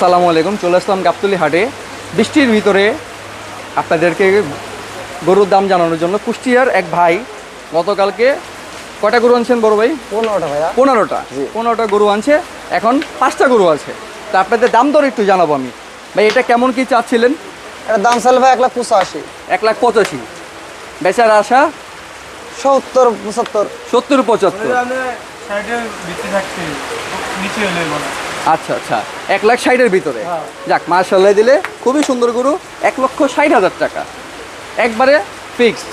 আসসালামু আলাইকুম চলে আসলাম গাবতলি হাটে। বৃষ্টির ভিতরে আপনাদেরকে গরুর দাম জানানোর জন্য কুষ্টিয়ার এক ভাই গতকালকে কটা গরু আনছেন বড় ভাই? পনেরোটা ভাইয়া। পনেরোটা। পনেরোটা গরু আনছে এখন পাঁচটা গরু আছে। তা আপনাদের দাম দর একটু জানাব আমি। ভাই এটা কেমন কি চাচ্ছিলেন? এটা দাম চাইলে ভাই এক লাখ পঁচাশি। এক লাখ পঁচাশি। বেচার আশা? সত্তর পঁচাত্তর। সত্তর পঁচাত্তর। সাইডে ভিত্তি থাকছে নিচে হলে আচ্ছা আচ্ছা। এক লাখ ষাটের ভিতরে। হ্যাঁ। যাক মার্শাল্লাহ দিলে খুবই সুন্দর গরু এক লক্ষ ষাট হাজার টাকা। একবারে ফিক্সড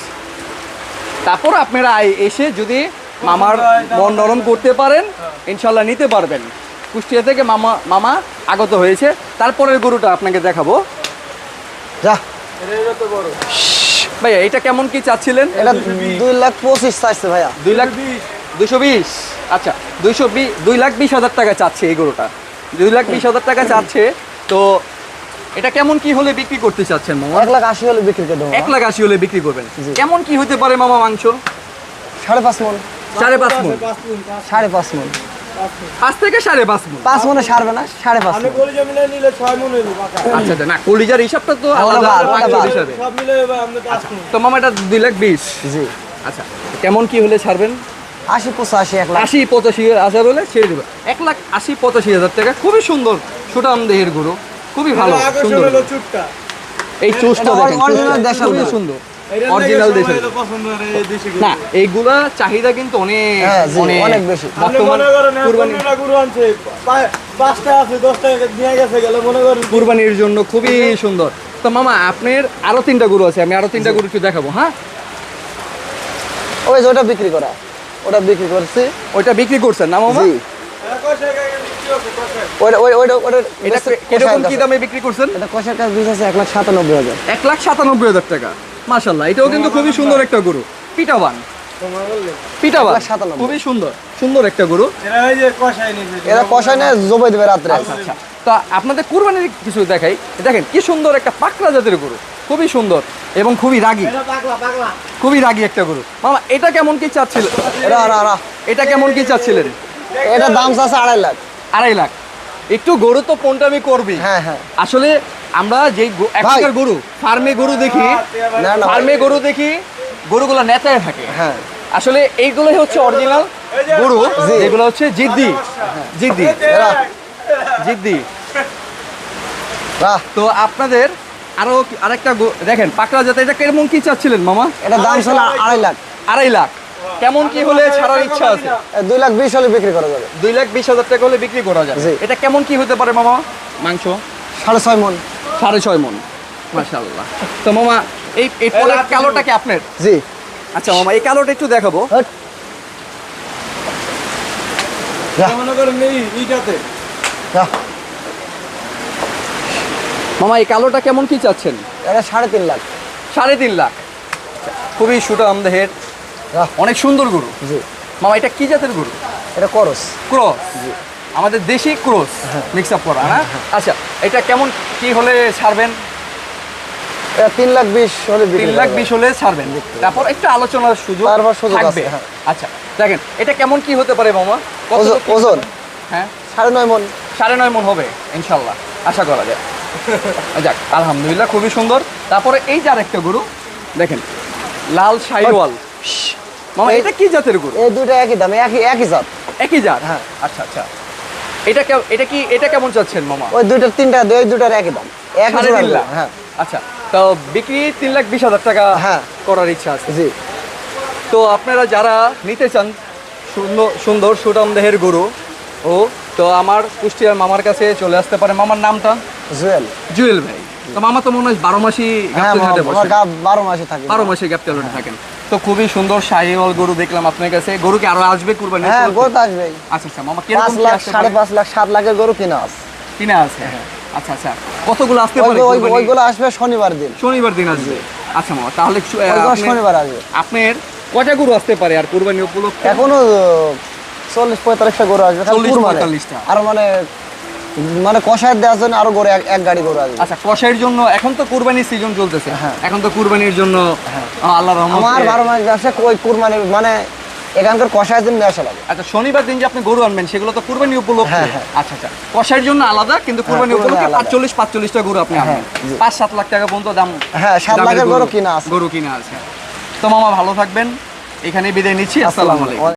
তারপর আপনারা আই- এসে যদি মামার মন নরম করতে পারেন ইনশাল্লাহ নিতে পারবেন। কুষ্টিয়া থেকে মামা মামা আগত হয়েছে। তারপরের গরুটা আপনাকে দেখাবো। যা। ভাইয়া এটা কেমন কি চাচ্ছিলেন এটা দুই লাখ পঁচিশ চাইছে ভাইয়া দুই লাখ দুশো বিশ আচ্ছা দুইশো বিশ দুই লাখ বিশ হাজার টাকা চাচ্ছে এই গরুটা দুই লাখ বিশ হাজার টাকা চাচ্ছে তো এটা কেমন কি হলে বিক্রি করতে চাচ্ছেন মামা? এক লাখ আশি হলে বিক্রি করে দেবো এক লাখ আশি হলে বিক্রি করবেন। কেমন কি হতে পারে মামা মাংস? সাড়ে পাঁচ মন। সাড়ে পাঁচ মন। সাড়ে পাঁচ মন। পাঁচ থেকে সাড়ে পাঁচ মন। পাঁচ মনে সারবে না সাড়ে পাঁচ আপনি কলিজা মিলে নিলে ছয় মন হইব আচ্ছা আচ্ছা, না কলিজার হিসাবটা তো ওটা আলাদা বাদ, ওটা মাংসের বাদ। হিসাবে। সব মিলে এবার আপনি পাঁচ মিনিট তো মামা এটা দুই লাখ বিশ। জি। আচ্ছা কেমন কি হলে ছাড়বেন আশি পঁচাশি এক লাখ। আশি পঁচাশি হাজার হলে ছেড়ে দেবে। এক লাখ আশি পঁচাশি হাজার টাকা। খুবই সুন্দর সুটাম দেহের গরু। খুবই ভালো সুন্দর এই চুষটা দেখেন খুবই সুন্দর। অরিজিনাল দেশি না এইগুলা চাহিদা কিন্তু অনেক হ্যাঁ, অনেক। বেশি। কুরবানির জন্য খুবই সুন্দর। তো মামা আপনার আরও তিনটা গরু আছে আমি আরও তিনটা গরু একটু দেখাবো হ্যাঁ? ওই যে ওটা বিক্রি করা। ওটা বিক্রি করছি। ওইটা বিক্রি করছেন না মামা? জি। কষায় গায়ে বিক্রি হচ্ছে, কষায়। ওইটা ওই ওইটা ওটা এটা বেচছে কীরকম কি দামে বিক্রি করছেন? এটা কষার কাছে বিশ আছে এক লাখ সাতানব্বই হাজার। এক লাখ সাতানব্বই হাজার টাকা। মাশাল্লাহ এটাও কিন্তু খুবই সুন্দর একটা গরু। পিটাবান? পিটাবান। খুবই সুন্দর সুন্দর একটা গরু। এরা কষায় জবাই দেবে রাত্রে। আচ্ছা আচ্ছা। তো আপনাদের কুরবানির কিছু দেখাই। দেখেন কি সুন্দর একটা পাকড়া জাতের গরু। খুবই সুন্দর এবং খুবই রাগী। এটা পাগলা, পাগলা। খুবই রাগী একটা গরু। মামা এটা কেমন কি এরা এটা কেমন কি চাচ্ছিলেন? এটা দাম চাচ্ছে আড়াই লাখ। আড়াই লাখ। একটু গরু তো পন্টামি করবি। হ্যাঁ হ্যাঁ। আসলে আমরা যে এখনকার গরু ফার্মে গরু দেখি না না ফার্মে গরু দেখি গরুগুলো নেতায় থাকে। হ্যাঁ। আসলে এইগুলোই হচ্ছে অরিজিনাল গরু যেগুলো হচ্ছে জিদ্দি। জিদ্দি। জিদ্দি। রাহ তো আপনাদের আরও আরেকটা গো- দেখেন পাকড়া জাতে এটা কেমন কি চাচ্ছিলেন মামা? এটা দাম ছিল আড়াই লাখ। আড়াই লাখ। কেমন কি হলে ছাড়ার ইচ্ছা আছে? দুই লাখ বিশ হলে বিক্রি করা যাবে। দুই লাখ বিশ হাজার টাকা হলে বিক্রি করা জি। এটা কেমন কি হতে পারে মামা? মাংস? সাড়ে ছয় মন। সাড়ে ছয় মন। মাশাল্লাহ তো মামা এই এই কালোটা কি আপনার? জি। আচ্ছা মামা এই কালোটা একটু দেখাবো। মনে করেন এই ইটাতে যা। মামা এই কালোটা কেমন কি চাচ্ছেন? এটা সাড়ে তিন লাখ। সাড়ে তিন লাখ। খুবই সুটাম দেহের অনেক সুন্দর গরু। জি। মামা এটা কি জাতের গরু? এটা করস। ক্রস। জি। আমাদের দেশি ক্রস। মিক্স আপ করা হ্যাঁ। আচ্ছা এটা কেমন কি হলে ছাড়বেন? তিন লাখ বিশ হলে তিন লাখ। বিশ হলে ছাড়বেন। তারপর একটু আলোচনার সুযোগ তারপর সুযোগ থাকবে। আছে, হ্যাঁ। আচ্ছা দেখেন এটা কেমন কি হতে পারে মামা? ওজন? হ্যাঁ? সাড়ে নয় মন। সাড়ে নয় মন হবে ইনশাল্লাহ। আশা করা যায়। যাক আলহামদুলিল্লাহ খুবই সুন্দর। তারপরে এই যে আরেকটা গরু দেখেন লাল শাইওয়াল মামা এটা কি জাতের গরু? এই দুইটা একই দাম একই একই জাত। একই জাত হ্যাঁ। আচ্ছা আচ্ছা। এটা কে- এটা কি এটা কেমন চাচ্ছেন মামা? ওই দুইটার তিনটা ওই দুইটার একই দাম। এক লাখ হ্যাঁ আচ্ছা। তো বিক্রি তিন লাখ বিশ হাজার টাকা হ্যাঁ। করার ইচ্ছা আছে। জি। তো আপনারা যারা নিতে চান সুন্দর সুন্দর সুটাম দেহের গরু ও তো আমার কুষ্টিয়ার মামার কাছে চলে আসতে পারে। মামার নামটা? জুয়েল। জুয়েল ভাই তো মামা তো মনে হয় বারো মাসই হ্যাঁ বসে। বারো মাসে থাকে। বারো মাসে থাকেন। তো খুবই সুন্দর শাহিওয়াল গরু দেখলাম আপনার কাছে। গরু কি আরও আসবে কুরবানি হ্যাঁ গরু তো আসবেই আচ্ছা আচ্ছা মামা কীরকম কি লাখ লাখের গরু কিনা আছে। কিনা আছে আচ্ছা আচ্ছা কতগুলো আসতে ওই পারে ওইগুলো আসবে শনিবার দিন। শনিবার দিন আসবে। আচ্ছা মামা তাহলে শনিবার আসবে। আপনার কয়টা গরু আসতে পারে আর কুরবানি উপলক্ষে? এখনও চল্লিশ পঁয়তাল্লিশটা গরু আসবে খালি 40 কুরবানে। 45 আর মানে মানে কষায় দেওয়ার জন্য আরও গরু এক- গাড়ি গরু আসবে আচ্ছা কষাইয়ের জন্য এখন তো কুরবানির সিজন চলতেছে। হ্যাঁ। এখন তো কুরবানির জন্য আহ, আল্লাহ রহমতে আমার বারো মাস ব্যবসা ওই কুরবানি মানে এখানকার কষায়ের জন্য নিয়ে আসা লাগে। আচ্ছা শনিবার দিন যে আপনি গরু আনবেন সেগুলো তো কুরবানি উপলক্ষে। হ্যাঁ, হ্যাঁ। আচ্ছা আচ্ছা। কষাইয়ের জন্য আলাদা কিন্তু কুরবানি কুরবানি উপলক্ষে। পাঁচচল্লিশ পাঁচচল্লিশটা গরু আপনি আনবেন। পাঁচ সাত লাখ টাকা পর্যন্ত দাম। হ্যাঁ, সাত লাখের গরু কিনা আছে। গরু কিনা আছে। তো মামা ভালো থাকবেন। এখানে বিদায় নিচ্ছি। আসসালামু আলাইকুম।